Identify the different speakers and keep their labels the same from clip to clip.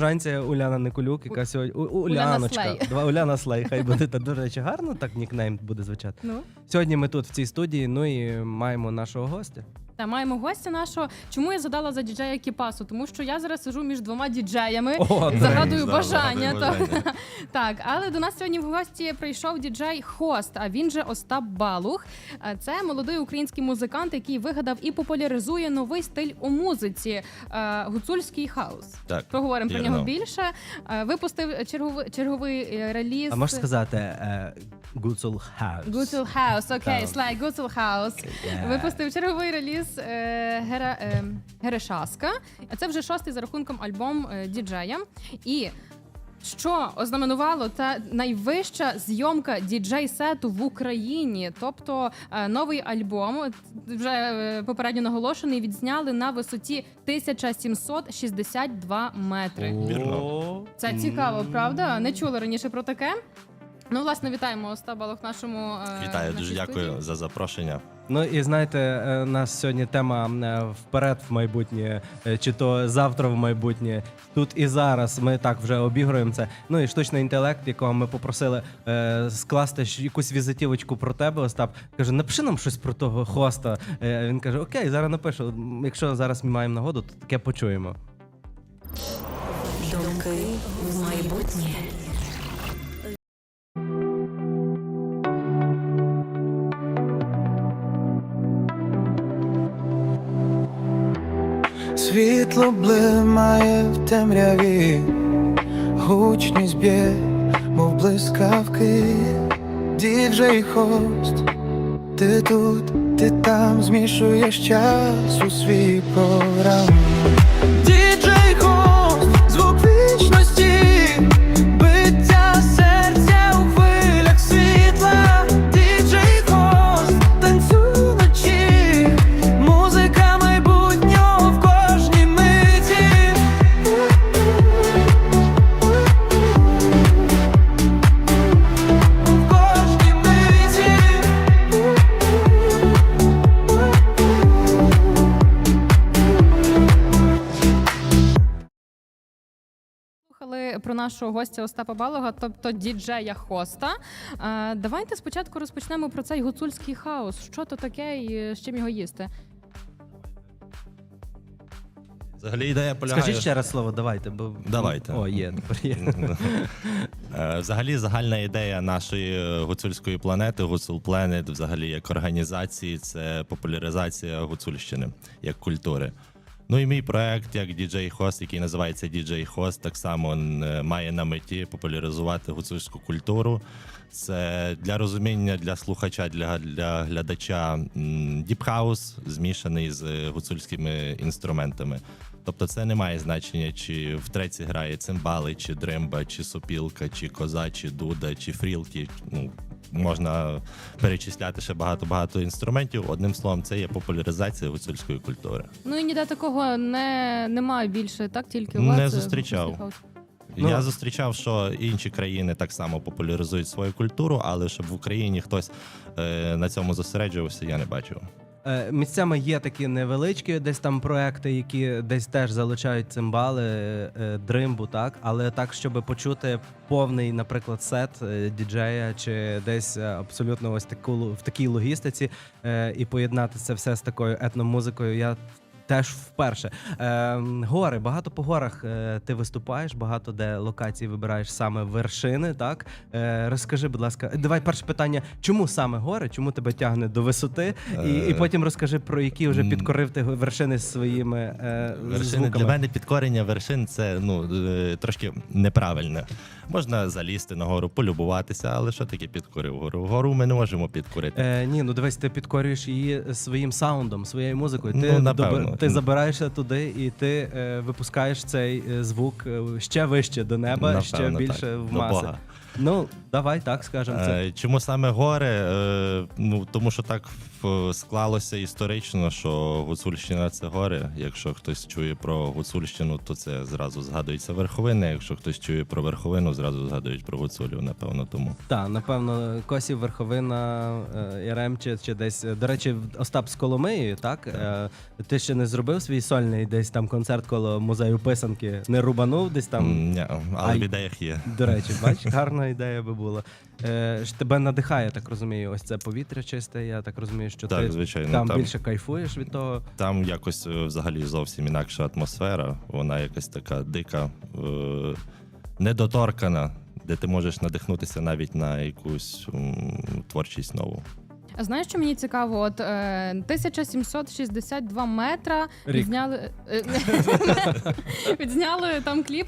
Speaker 1: Жанця Уляна Николюк, яка сьогодні У- У-
Speaker 2: Уляна
Speaker 1: Уляночка.
Speaker 2: Слей.
Speaker 1: Два Уляна Слей. Хай буде та до речі, гарно так нікнейм буде звучати.
Speaker 2: Ну
Speaker 1: Сьогодні ми тут в цій студії. Ну і маємо нашого гостя.
Speaker 2: Та маємо гостя нашого. Чому я задала за діджея Кіпасу? Тому що я зараз сиджу між двома діджеями.
Speaker 1: О,
Speaker 2: Загадую
Speaker 3: Да,
Speaker 2: бажання.
Speaker 3: загадую
Speaker 2: то-
Speaker 3: бажання.
Speaker 2: Так, але до нас сьогодні в гості прийшов діджей Хост, а він же Остап Балух. А Це молодий український музикант, який вигадав і популяризує новий стиль у музиці е, гуцульський хаус.
Speaker 3: Так,
Speaker 2: Поговоримо про
Speaker 3: вірно.
Speaker 2: нього більше. Е, Випустив черговий, черговий е, реліз.
Speaker 1: А можеш сказати е, Гуцул Хаус?
Speaker 2: Гуцул Хаус, окей,
Speaker 3: Так.
Speaker 2: слай Гуцул Хаус.
Speaker 1: Yeah.
Speaker 2: Випустив черговий реліз е, Гера, е, Герешаска. Це вже шостий за рахунком альбом е, діджея. І що ознаменувало та найвища зйомка діджей-сету в Україні. Тобто е, новий альбом вже е, попередньо наголошений, відзняли на висоті 1762 метри.
Speaker 3: Вірно.
Speaker 2: Це цікаво, правда? Не чули раніше про таке. Ну, власне, вітаємо Остап Балух в нашому е,
Speaker 3: Вітаю,
Speaker 2: нашій
Speaker 3: дуже
Speaker 2: студії.
Speaker 3: дякую за запрошення.
Speaker 1: Ну і знаєте, е, нас сьогодні тема е, вперед в майбутнє, е, чи то завтра в майбутнє. Тут і зараз ми так вже обігруємо це. Ну і штучний інтелект, якого ми попросили е, скласти щ- якусь візитівочку про тебе. Остап каже: напиши нам щось про того хоста. Е, він каже: Окей, зараз напишу. М, Якщо зараз ми маємо нагоду, то таке почуємо.
Speaker 4: Думки в майбутнє.
Speaker 5: Світло блимає в темряві, гучність б'є, мов блискавки, діджей хост, ти тут, ти там змішуєш час у свій програм.
Speaker 2: Слухали про нашого гостя Остапа Балога, тобто діджея Хоста. Е, давайте спочатку розпочнемо про цей гуцульський хаос. Що то таке і з чим його їсти?
Speaker 3: Взагалі ідея полягає.
Speaker 1: Скажіть ще раз слово, давайте, бо
Speaker 3: Давайте.
Speaker 1: О, є.
Speaker 3: Е, Взагалі, загальна ідея нашої е, гуцульської планети, Гуцул Planet, взагалі як організації, це популяризація гуцульщини як культури. Ну і мій проект як DJ Host, який називається DJ Host, так само має на меті популяризувати гуцульську культуру. Це для розуміння для слухача, для, для глядача діпхаус, змішаний з гуцульськими інструментами. Тобто це не має значення, чи в треці грає цимбали, чи дримба, чи сопілка, чи коза, чи дуда, чи фрілки. Ну, можна перечисляти ще багато-багато інструментів. Одним словом, це є популяризація гуцульської культури.
Speaker 2: Ну і ніде такого не немає більше, так тільки у
Speaker 3: Не
Speaker 2: вас. е,
Speaker 3: зустрічав.
Speaker 2: гуцульський.
Speaker 1: Ну-
Speaker 3: Я зустрічав, що інші країни так само популяризують свою культуру, але щоб в Україні хтось е, на цьому зосереджувався, я не бачив.
Speaker 1: Е, Місцями є такі невеличкі десь там проекти, які десь теж залучають цимбали, е, дримбу, так, але так, щоб почути повний, наприклад, сет е, діджея, чи десь е, абсолютно ось таку в такій логістиці е, і поєднати це все з такою етномузикою. Я теж вперше. Е, гори, багато по горах е, ти виступаєш, багато де локації вибираєш саме вершини. Так е, розкажи, будь ласка, давай перше питання: чому саме гори? Чому тебе тягне до висоти? І, і
Speaker 3: Е,
Speaker 1: потім розкажи про які вже підкорив ти вершини своїми е,
Speaker 3: Вершини
Speaker 1: звуками.
Speaker 3: для мене підкорення вершин це ну е, трошки неправильне. Можна залізти на гору, полюбуватися, але що таке підкорив гору? Гору ми не можемо підкорити.
Speaker 1: Е, ні, ну дивись, ти підкорюєш її своїм саундом, своєю музикою. Ти,
Speaker 3: Ну, напевно.
Speaker 1: Ти забираєшся туди і ти е, випускаєш цей е, звук е, ще вище до неба, ще більше
Speaker 3: так,
Speaker 1: в
Speaker 3: до
Speaker 1: маси.
Speaker 3: Бога.
Speaker 1: Ну, давай так скажемо це.
Speaker 3: Е, Чому саме гори? Е, Ну тому що так в- склалося історично, що Гуцульщина це гори. Якщо хтось чує про Гуцульщину, то це зразу згадується верховина. Якщо хтось чує про верховину, зразу згадують про Гуцулів, напевно, тому.
Speaker 1: Так, напевно, Косів, Верховина, е, Яремче чи десь. До речі, Остап з Коломиї, так? Е, Ти ще не зробив свій сольний десь там концерт коло музею писанки, не рубанув десь там.
Speaker 3: М, ні, але в ідеях є.
Speaker 1: До речі, бач, гарна ідея би була. Е, ж тебе надихає, так розумію, ось це повітря чисте. Я так розумію, що
Speaker 3: Так,
Speaker 1: ти
Speaker 3: звичайно,
Speaker 1: там,
Speaker 3: там.
Speaker 1: більше кайфуєш від того.
Speaker 3: Там якось е, взагалі зовсім інакша атмосфера. Вона якась така дика, е, недоторкана, де ти можеш надихнутися навіть на якусь м, творчість нову.
Speaker 2: А знаєш, що мені цікаво? От е, 1762 метра
Speaker 1: Рік.
Speaker 2: відзняли, е, відзняли там кліп.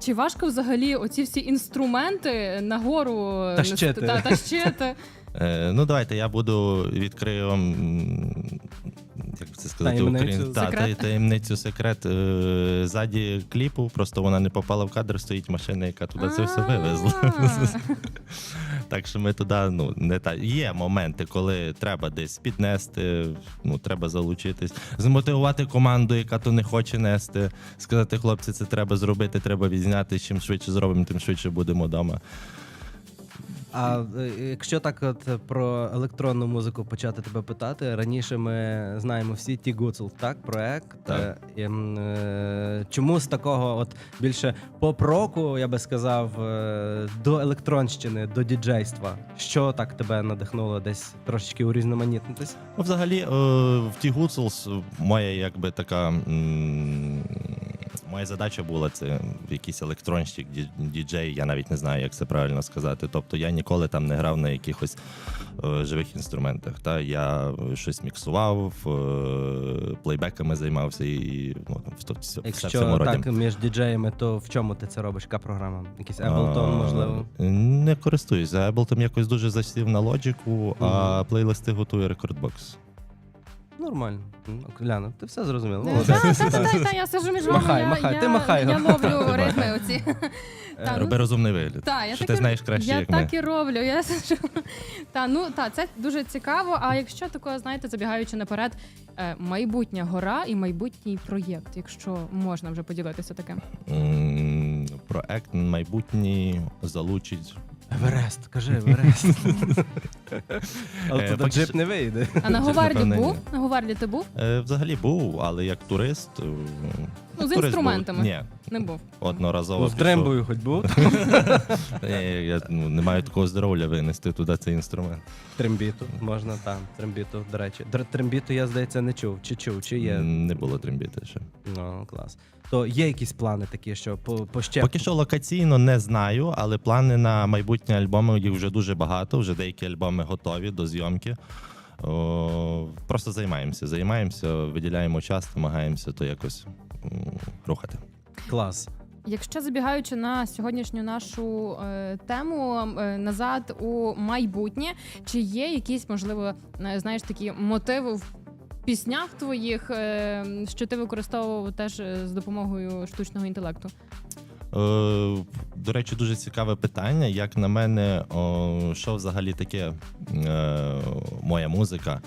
Speaker 2: Чи важко взагалі оці всі інструменти нагору
Speaker 1: Тащити.
Speaker 2: Та, тащити?
Speaker 3: Е, ну, давайте я буду відкрию вам. м, Як би це сказати,
Speaker 1: Таємницю.
Speaker 3: Та,
Speaker 2: Секрет?
Speaker 3: та- таємницю секрет. Е, ззаді кліпу, просто вона не попала в кадр, стоїть машина, яка туди це все вивезла.
Speaker 2: А.
Speaker 3: Так що ми туди, ну не та є моменти, коли треба десь піднести, ну треба залучитись, змотивувати команду, яка то не хоче нести, сказати, хлопці, це треба зробити, треба відзняти. Чим швидше зробимо, тим швидше будемо вдома.
Speaker 1: А е, якщо так от е, про електронну музику почати тебе питати, раніше ми знаємо всі ті Гуцул, так, проект.
Speaker 3: Так.
Speaker 1: Е, ем, е, чому з такого от більше поп-року, я би сказав, е, до електронщини, до діджейства? Що так тебе надихнуло десь трошечки урізноманітнитись?
Speaker 3: Ну, взагалі, е, в ті Гуцулс моя якби така. м, Моя задача була це якийсь електронщик, діджей, я навіть не знаю, як це правильно сказати. Тобто я ніколи там не грав на якихось е, живих інструментах. Та я щось міксував, е, плейбеками займався і ну, в, все, все в цьому
Speaker 1: Якщо
Speaker 3: роді.
Speaker 1: так між діджеями, то в чому ти це робиш? Яка програма? Якийсь Ableton,
Speaker 3: А,
Speaker 1: можливо?
Speaker 3: Не користуюся. Ableton якось дуже засів на лоджику, а плейлисти готує рекордбокс.
Speaker 1: Нормально. Ну, ти все зрозуміла.
Speaker 2: Та,
Speaker 1: Молодець.
Speaker 2: та, та, та, та, я сижу між вами,
Speaker 1: Махай,
Speaker 2: я,
Speaker 1: махай,
Speaker 2: я,
Speaker 1: ти махай.
Speaker 2: я ловлю ритми оці. Та, ну,
Speaker 3: Роби розумний вигляд.
Speaker 2: Та, я
Speaker 3: що
Speaker 2: так
Speaker 3: ти
Speaker 2: і-
Speaker 3: знаєш краще,
Speaker 2: я
Speaker 3: як
Speaker 2: так і роблю. Я сиджу. Та ну та це дуже цікаво. А якщо такого, знаєте, забігаючи наперед, е, майбутня гора і майбутній проєкт, якщо можна вже поділитися таким.
Speaker 3: М, Проект майбутній залучить.
Speaker 1: Еверест, кажи Еверест. Але
Speaker 3: Е,
Speaker 1: туди джип не вийде.
Speaker 2: А на
Speaker 3: напевно,
Speaker 2: був?
Speaker 3: ні.
Speaker 2: На Говарді ти був?
Speaker 3: Е, Взагалі був, але як турист. е,
Speaker 2: Ну, з
Speaker 3: турист
Speaker 2: інструментами.
Speaker 3: Був. Ні,
Speaker 2: Не був.
Speaker 3: одноразово.
Speaker 1: Ну, з
Speaker 3: пішов.
Speaker 1: дрембою хоч був.
Speaker 3: Ні, Я ну, не маю такого здоров'я винести туди цей інструмент.
Speaker 1: Трембіту можна там. Трембіту, до речі. Др- Трембіту я, здається, не чув. Чи чув, чи є.
Speaker 3: Не було трембіти ще.
Speaker 1: Ну, клас. То є якісь плани такі, що по, по ще.
Speaker 3: Поки що локаційно не знаю, але плани на майбутні альбоми їх вже дуже багато. Вже деякі альбоми готові до зйомки. О, просто займаємося. Займаємося, виділяємо час, намагаємося то якось рухати.
Speaker 1: Клас.
Speaker 2: Якщо забігаючи на сьогоднішню нашу е, тему е, назад у майбутнє, чи є якісь, можливо, е, знаєш, такі мотиви в піснях твоїх, е, що ти використовував теж е, з допомогою штучного інтелекту?
Speaker 3: Е, до речі, дуже цікаве питання. Як на мене, що взагалі таке моя музика,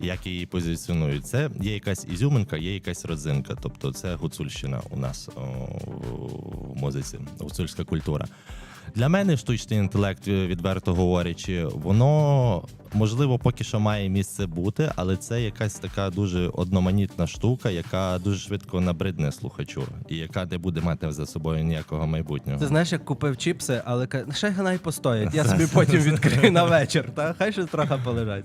Speaker 3: як її позиціонують? Це є якась ізюминка, є якась родзинка. Тобто це гуцульщина у нас в музиці, гуцульська культура. Для мене штучний інтелект, е, відверто говорячи, воно можливо поки що має місце бути, але це якась така дуже одноманітна штука, яка дуже швидко набридне слухачу, і яка не буде мати за собою ніякого майбутнього.
Speaker 1: Ти знаєш, як купив чіпси, але ще хай постоять. Я собі потім відкрию на вечір, та хай ще трохи полежать.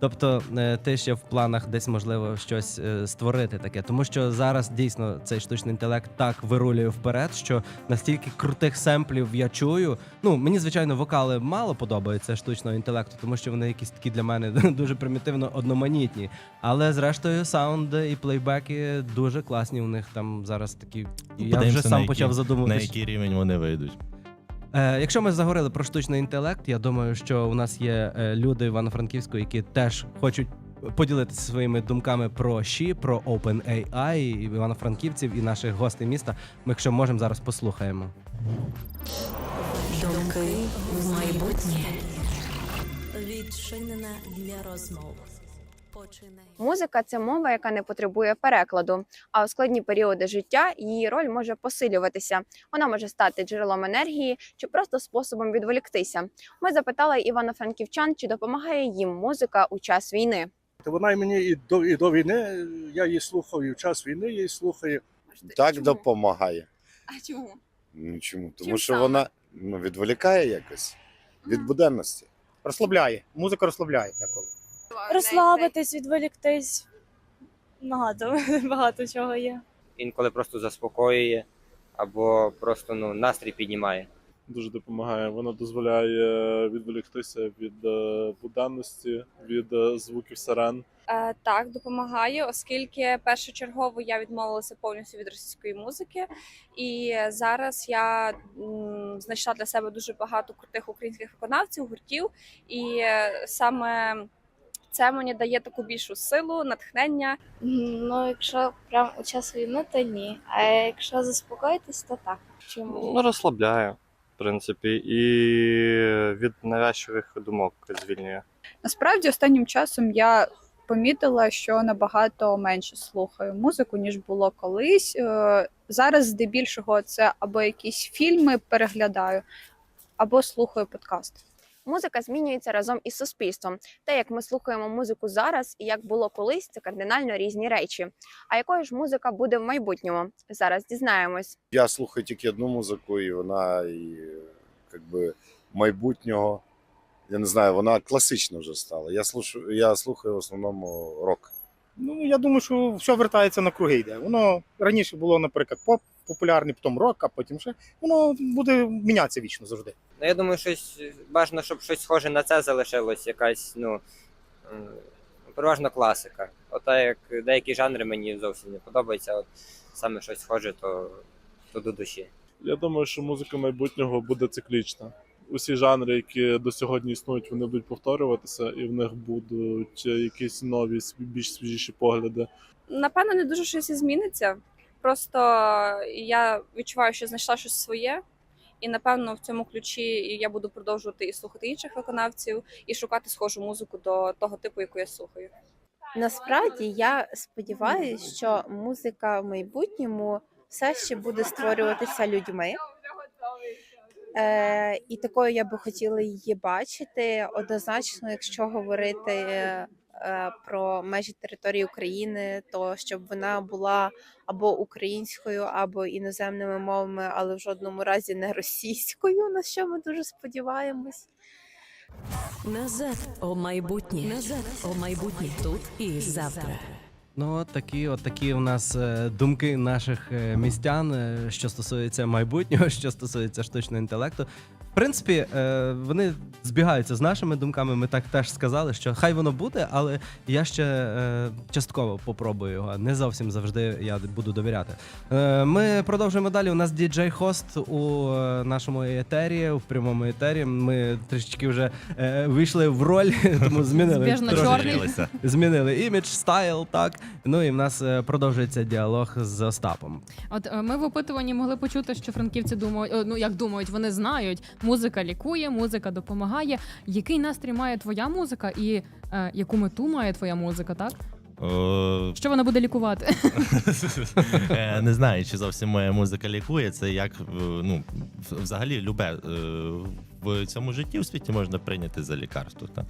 Speaker 1: Тобто е, ти ще в планах десь можливо щось е, створити таке, тому що зараз дійсно цей штучний інтелект так вирулює вперед, що настільки крутих семплів я чую. Ну мені звичайно вокали мало подобаються штучного інтелекту, тому що вони якісь такі для мене дуже примітивно одноманітні. Але зрештою саунди і плейбеки дуже класні. У них там зараз такі. Я вже сам
Speaker 3: які-
Speaker 1: почав
Speaker 3: на який рівень вони вийдуть.
Speaker 1: Е, якщо ми заговорили про штучний інтелект, я думаю, що у нас є е, люди Івано-Франківську, які теж хочуть поділитися своїми думками про ЩІ, про OpenAI, і івано-франківців і наших гостей міста. Ми, якщо можемо, зараз послухаємо.
Speaker 4: Думки майбутнє. Відчинена для розмов.
Speaker 6: Музика це мова, яка не потребує перекладу. А у складні періоди життя її роль може посилюватися. Вона може стати джерелом енергії чи просто способом відволіктися. Ми запитали івано-франківчан, чи допомагає їм музика у час війни.
Speaker 7: Та Вона і мені і до, і до війни, я її слухав, і в час війни я її слухаю.
Speaker 8: Так допомагає.
Speaker 6: А чому?
Speaker 8: Ну чому? Тому
Speaker 6: Чим
Speaker 8: що
Speaker 6: саме?
Speaker 8: вона ну, відволікає якось від буденності.
Speaker 9: Розслабляє. Музика розслабляє деколи.
Speaker 10: Розслабитись, відволіктись. Багато, багато чого є.
Speaker 11: інколи просто заспокоює або просто ну, настрій піднімає.
Speaker 12: дуже допомагає. Вона дозволяє відволіктися від е, буденності, від е, звуків сирен.
Speaker 10: Е, так, допомагає, оскільки першочергово я відмовилася повністю від російської музики, і зараз я м, знайшла для себе дуже багато крутих українських виконавців, гуртів, і е, саме це мені дає таку більшу силу, натхнення.
Speaker 13: Ну, якщо прям у час війни, то ні. А якщо заспокоїтись, то так. Чому?
Speaker 11: Ну, розслабляє, в принципі, і від навязчивих думок звільнює.
Speaker 10: Насправді, останнім часом я помітила, що набагато менше слухаю музику, ніж було колись. Е, Зараз, здебільшого, це або якісь фільми переглядаю, або слухаю подкасти.
Speaker 6: Музика змінюється разом із суспільством. Те, як ми слухаємо музику зараз і як було колись, це кардинально різні речі. А якою ж музика буде в майбутньому? Зараз дізнаємось.
Speaker 8: Я слухаю тільки одну музику, і вона і, как би, майбутнього. Я не знаю, вона класична вже стала. Я слушаю, я слухаю в основному рок.
Speaker 9: Ну, я думаю, що все вертається на круги йде. Воно раніше було, наприклад, поп популярний, потім рок, а потім ще. Воно буде мінятися вічно завжди.
Speaker 11: Ну, я думаю, щось бажано, щоб щось схоже на це залишилось, якась, ну, переважно класика. Ота як деякі жанри мені зовсім не подобаються. От саме щось схоже, то, то до душі.
Speaker 12: Я думаю, що музика майбутнього буде циклічна. Усі жанри, які до сьогодні існують, вони будуть повторюватися, і в них будуть якісь нові, більш свіжіші погляди.
Speaker 10: Напевно, не дуже щось і зміниться. Просто я відчуваю, що знайшла щось своє. І напевно в цьому ключі я буду продовжувати і слухати інших виконавців, і шукати схожу музику до того типу, яку я слухаю.
Speaker 6: Насправді я сподіваюся, що музика в майбутньому все ще буде створюватися людьми. Е, і такою я би хотіла її бачити. Однозначно, якщо говорити е, про межі території України, то щоб вона була або українською, або іноземними мовами, але в жодному разі не російською, на що ми дуже сподіваємось.
Speaker 4: Назад у майбутнє. Назад у майбутнє. Тут і завтра.
Speaker 1: Ну, от такі, от такі у нас е, думки наших е, містян, е, що стосується майбутнього, що стосується штучного інтелекту. В принципі, е, вони збігаються з нашими думками. Ми так теж сказали, що хай воно буде, але я ще е, частково попробую його. Не зовсім завжди я буду довіряти. Е, ми продовжуємо далі. У нас діджей-хост у е, нашому етері, в прямому етері. Ми трішечки вже вийшли в роль, тому змінили.
Speaker 3: Розширилися.
Speaker 1: змінили імідж, стайл, так. Ну і в нас продовжується діалог з Остапом.
Speaker 2: От ми в опитуванні могли почути, що франківці думають, ну як думають, вони знають, музика лікує, музика допомагає. Який настрій має твоя музика, і е, яку мету має твоя музика, так?
Speaker 3: Е,
Speaker 2: Що вона буде лікувати?
Speaker 3: Е, Не знаю, чи зовсім моя музика лікує. Це як е, ну, в- взагалі любе е, в цьому житті в світі можна прийняти за лікарство. Та?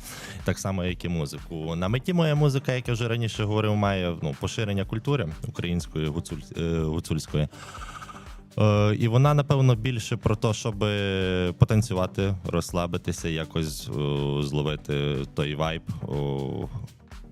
Speaker 3: Так само, як і музику. На меті моя музика, як я вже раніше говорив, має ну, поширення культури української гуцуль, е, гуцульської. Е, І вона, напевно, більше про те, щоб потанцювати, розслабитися, якось о, зловити той вайб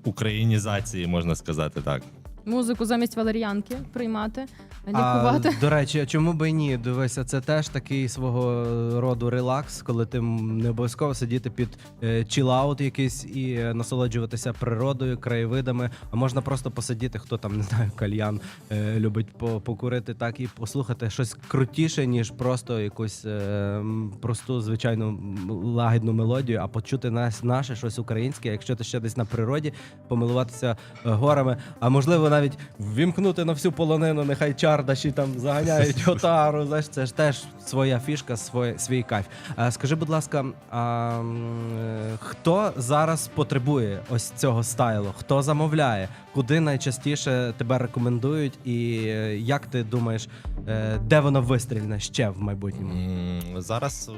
Speaker 3: українізації, можна сказати так.
Speaker 2: Музику замість валер'янки приймати, лікувати.
Speaker 1: А, до речі, а чому би і ні? Дивися, це теж такий свого роду релакс, коли ти не обов'язково сидіти під е, чілаут якийсь і насолоджуватися природою, краєвидами. А можна просто посидіти, хто там не знаю, кальян е, любить по- покурити так і послухати щось крутіше, ніж просто якусь е, просту, звичайну лагідну мелодію, а почути нас наше щось українське, якщо ти ще десь на природі, помилуватися е, горами, а можливо навіть ввімкнути на всю полонину, нехай чардаші там заганяють отару. Знаєш, це ж теж своя фішка, своє, свій кайф. А, скажи, будь ласка, а, м, е, хто зараз потребує ось цього стайлу? Хто замовляє? Куди найчастіше тебе рекомендують? І е, як ти думаєш, е, де воно вистрільне ще в майбутньому?
Speaker 3: М, Зараз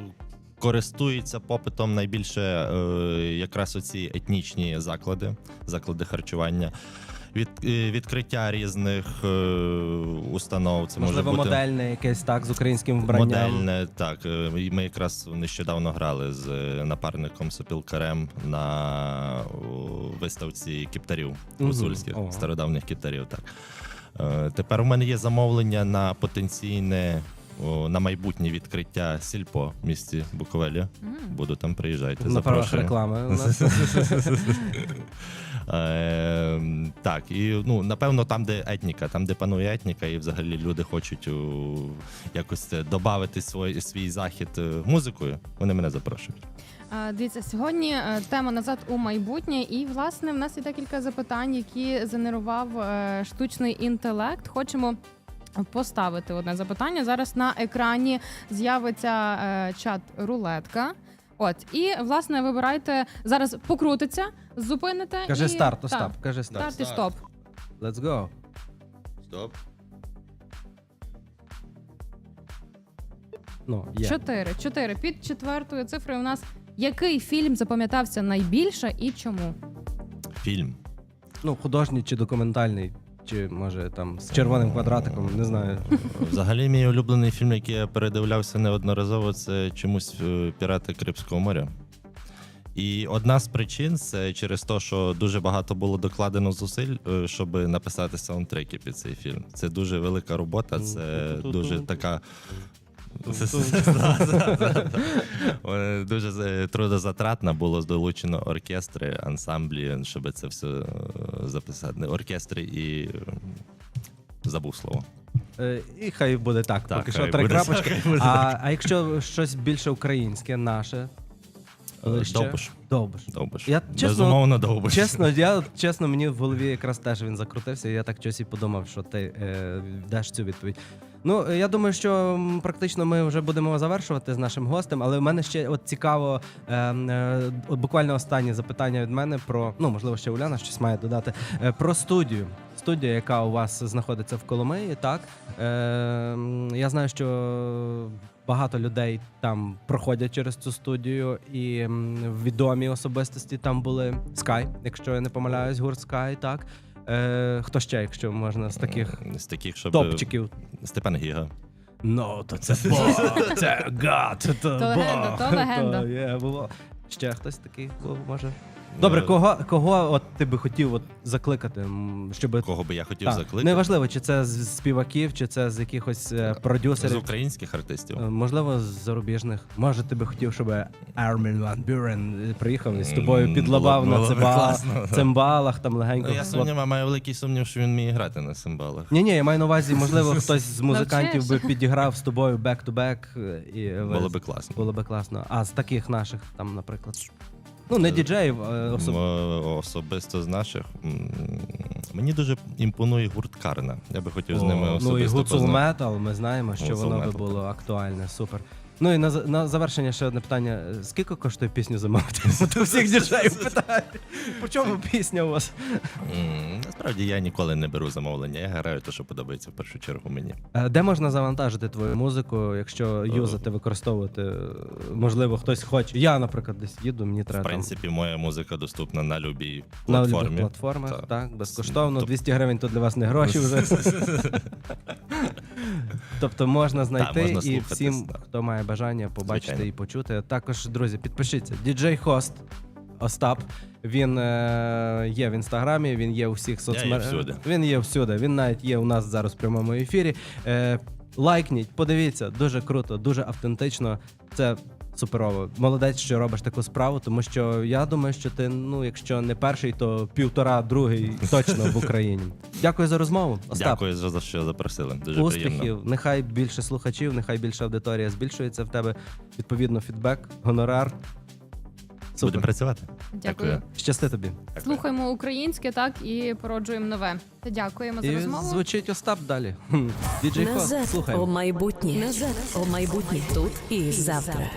Speaker 3: користуються попитом найбільше е, якраз оці етнічні заклади, заклади харчування. Від, е, відкриття різних е, установ. Це
Speaker 1: Можливо,
Speaker 3: може бути
Speaker 1: модельне якесь так з українським вбранням.
Speaker 3: Модельне, так. Е, Ми якраз нещодавно грали з е, напарником Сопілкарем на виставці кіптарів
Speaker 1: Мгм.
Speaker 3: гуцульських,
Speaker 1: Ого.
Speaker 3: стародавніх кіптарів. Так. Е, Тепер у мене є замовлення на потенційне. На майбутнє відкриття сільпо в місті Буковелі.
Speaker 2: М.
Speaker 3: Буду там приїжджайте.
Speaker 1: На правах реклами.
Speaker 3: Е, так, і ну напевно, там, де етніка, там, де панує етніка, і взагалі люди хочуть у, якось додати свій, свій захід е, музикою, вони мене запрошують.
Speaker 2: Дивіться, сьогодні е, тема назад у майбутнє, і власне в нас є декілька запитань, які згенерував е, штучний інтелект. Хочемо. Поставити одне запитання. Зараз на екрані з'явиться е, чат рулетка. От, і власне вибирайте зараз покрутиться, зупините.
Speaker 1: Кажи
Speaker 2: і...
Speaker 1: старт,
Speaker 2: Так,
Speaker 1: Остап, кажи старт.
Speaker 2: старт і стоп.
Speaker 1: Let's go.
Speaker 3: Стоп.
Speaker 1: Ну, є.
Speaker 2: Чотири. Чотири. Під четвертою цифрою у нас який фільм запам'ятався найбільше і чому?
Speaker 3: Фільм.
Speaker 1: Ну, художній чи документальний, чи може там з червоним квадратиком, не знаю.
Speaker 3: Взагалі, мій улюблений фільм, який я передивлявся неодноразово, це чомусь е, Пірати Карибського моря. І одна з причин це через те, що дуже багато було докладено зусиль, е, щоб написати саундтреки під цей фільм. Це дуже велика робота, це дуже така. Дуже е, трудозатратно було долучено оркестри, ансамблі, щоб це все е, записати. Оркестри і забув слово.
Speaker 1: Е, І хай буде так,
Speaker 3: Так,
Speaker 1: поки що три крапочки. А, а якщо щось більше українське, наше? Ближче?
Speaker 3: Довбиш.
Speaker 1: Довбиш.
Speaker 3: Довбиш.
Speaker 1: Я, чесно,
Speaker 3: Безумовно, довбиш.
Speaker 1: Чесно, я чесно, мені в голові якраз теж він закрутився. і Я так щось і подумав, що ти е, даш цю відповідь. Ну, е, я думаю, що м, практично ми вже будемо завершувати з нашим гостем, але в мене ще от цікаво, е, е, от буквально останнє запитання від мене про ну можливо, ще Уляна щось має додати. Е, про студію. Студія, яка у вас знаходиться в Коломиї, так е, м, я знаю, що багато людей там проходять через цю студію, і відомі особистості там були Sky, якщо я не помиляюсь, гурт Sky, так. Е, хто ще, якщо можна з таких
Speaker 3: з таких, щоб
Speaker 1: топчиків?
Speaker 3: Степан Гіга.
Speaker 1: Ну, то це Бог, це гад, то,
Speaker 2: То легенда,
Speaker 1: Бог,
Speaker 2: то легенда.
Speaker 1: то є. Ще хтось такий був, може. Добре, кого, кого от ти би хотів от закликати, щоб
Speaker 3: Кого би я хотів
Speaker 1: Так,
Speaker 3: закликати?
Speaker 1: Неважливо, чи це з співаків, чи це з якихось е,
Speaker 3: З українських артистів.
Speaker 1: Е, Можливо, з зарубіжних. Може, ти би хотів, щоб Армін Ван Бюрен приїхав і з тобою підлабав
Speaker 3: було б-
Speaker 1: на
Speaker 3: було б
Speaker 1: цимбалах,
Speaker 3: класно,
Speaker 1: цимбалах, там легенько.
Speaker 3: Ну, я сумнів, маю великий сумнів, що він вміє грати на цимбалах.
Speaker 1: Ні, ні, я маю на увазі, можливо, хтось з музикантів би підіграв з тобою бек-ту-бек. е, І ви-
Speaker 3: Було би класно.
Speaker 1: було би класно. А з таких наших, там, наприклад. Ну, не діджеїв, а особисто.
Speaker 3: Особисто з наших. Мені дуже імпонує гурт Карна. Я би хотів з ними
Speaker 1: ну і гуцул метал, ми знаємо, що воно би було актуальне, супер. Ну і на, за- на завершення ще одне питання. Скільки коштує пісню замовити? До всіх діджеїв питають. По чому пісня у вас?
Speaker 3: М, Насправді я ніколи не беру замовлення. Я граю те, що подобається в першу чергу мені.
Speaker 1: Е, Де можна завантажити твою музику, якщо
Speaker 3: Е.
Speaker 1: юзати, використовувати? е, Можливо, хтось хоче. Я, наприклад, десь їду, мені
Speaker 3: В
Speaker 1: треба. там
Speaker 3: принципі, моя музика доступна на любій
Speaker 1: На
Speaker 3: платформі.
Speaker 1: платформах,
Speaker 3: Так.
Speaker 1: так, безкоштовно.
Speaker 3: Тоб-
Speaker 1: 200 гривень то для вас не гроші вже. тобто можна знайти
Speaker 3: можна
Speaker 1: і
Speaker 3: слухати,
Speaker 1: всім,
Speaker 3: да.
Speaker 1: хто має бажання побачити
Speaker 3: Звичайно.
Speaker 1: і почути. Також, друзі, підпишіться. Діджей Хост Остап. Він е, є в інстаграмі, він є у всіх соцмережах. Він є всюди. Він навіть є у нас зараз в прямому ефірі. Е, лайкніть, подивіться, дуже круто, дуже автентично. Це суперово. Молодець, що робиш таку справу, тому що я думаю, що ти, ну, якщо не перший, то півтора, другий точно в Україні. Дякую за розмову. Остап.
Speaker 3: Дякую за що запросили. Дуже
Speaker 1: Успіхів,
Speaker 3: приємно.
Speaker 1: нехай більше слухачів, нехай більше аудиторія збільшується в тебе. Відповідно, фідбек, гонорар.
Speaker 3: Будемо працювати.
Speaker 2: Дякую.
Speaker 1: Щасти тобі.
Speaker 3: Дякую.
Speaker 2: Слухаємо українське, так і породжуємо нове. Та дякуємо за
Speaker 1: І
Speaker 2: розмову.
Speaker 1: звучить Остап далі. Діджей
Speaker 4: Назад
Speaker 1: слухай.
Speaker 4: у майбутнє. Назад у майбутнє. Тут і завтра.